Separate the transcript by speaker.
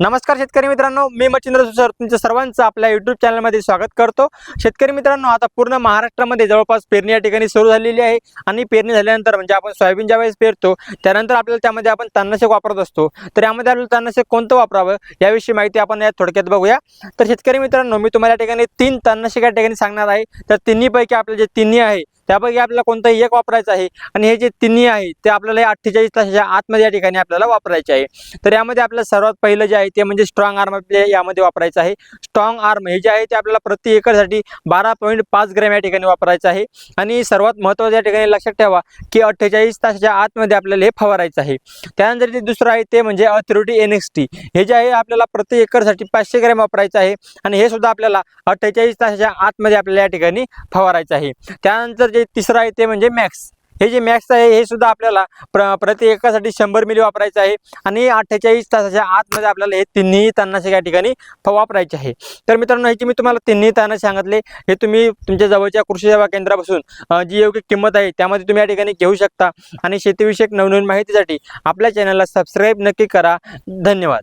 Speaker 1: नमस्कार शेतकरी मित्रांनो मी मच्छिंद्र सर तुमच्या सर्वांचं आपल्या युट्यूब चॅनलमध्ये स्वागत करतो. शेतकरी मित्रांनो आता पूर्ण महाराष्ट्रामध्ये जवळपास पेरणी या ठिकाणी सुरू झालेली आहे. आणि पेरणी झाल्यानंतर म्हणजे आपण सोयाबीन ज्यावेळेस पेरतो त्यानंतर आपल्याला त्यामध्ये आपण तणनाशक वापरत असतो. तर यामध्ये आपल्याला तणनाशक कोणतं वापरावं याविषयी माहिती आपण या थोडक्यात बघूया. तर शेतकरी मित्रांनो मी तुम्हाला या ठिकाणी तीन तणनाशक या ठिकाणी सांगणार आहे. तर तिन्हीपैकी आपले जे तिन्ही आहे त्यापैकी आपल्याला कोणतंही एक वापरायचं आहे आणि हे जे तिन्ही आहे ते आपल्याला अठ्ठेचाळीस तासाच्या आतमध्ये या ठिकाणी आपल्याला वापरायचे आहे. तर यामध्ये आपल्याला सर्वात पहिलं जे आहे ते म्हणजे स्ट्रॉंग आर्म आपल्या यामध्ये वापरायचं आहे. स्ट्रॉंग आर्म हे जे आहे ते आपल्याला प्रति एकरसाठी बारा पॉईंट पाच ग्रॅम या ठिकाणी वापरायचं आहे. आणि सर्वात महत्त्वाचं या ठिकाणी लक्षात ठेवा की अठ्ठेचाळीस तासाच्या आतमध्ये आपल्याला हे फवारायचं आहे. त्यानंतर जे दुसरं आहे ते म्हणजे अथॉरिटी एन एक्स टी. हे जे आहे आपल्याला प्रति एकरसाठी पाचशे ग्रॅम वापरायचं आहे आणि हे सुद्धा आपल्याला अठ्ठेचाळीस तासाच्या आतमध्ये आपल्याला या ठिकाणी फवारायचं आहे. त्यानंतर म्हणजे जे तिसरं आहे ते म्हणजे मॅक्स हे जे मॅक्स आहे हे सुद्धा आपल्याला प्र प्रति एकासाठी शंभर मिली वापरायचं आहे. आणि अठ्ठेचाळीस तासाच्या आतमध्ये आपल्याला हे तिन्ही तणनाशक या ठिकाणी वापरायचे आहे. तर मित्रांनो ह्याची मी तुम्हाला तिन्ही तणनाशक सांगितले. हे तुम्ही तुमच्या जवळच्या कृषी सेवा केंद्रापासून जी योग्य किंमत आहे त्यामध्ये तुम्ही या ठिकाणी घेऊ शकता. आणि शेतीविषयक नवनवीन माहितीसाठी आपल्या चॅनलला सबस्क्राईब नक्की करा. धन्यवाद.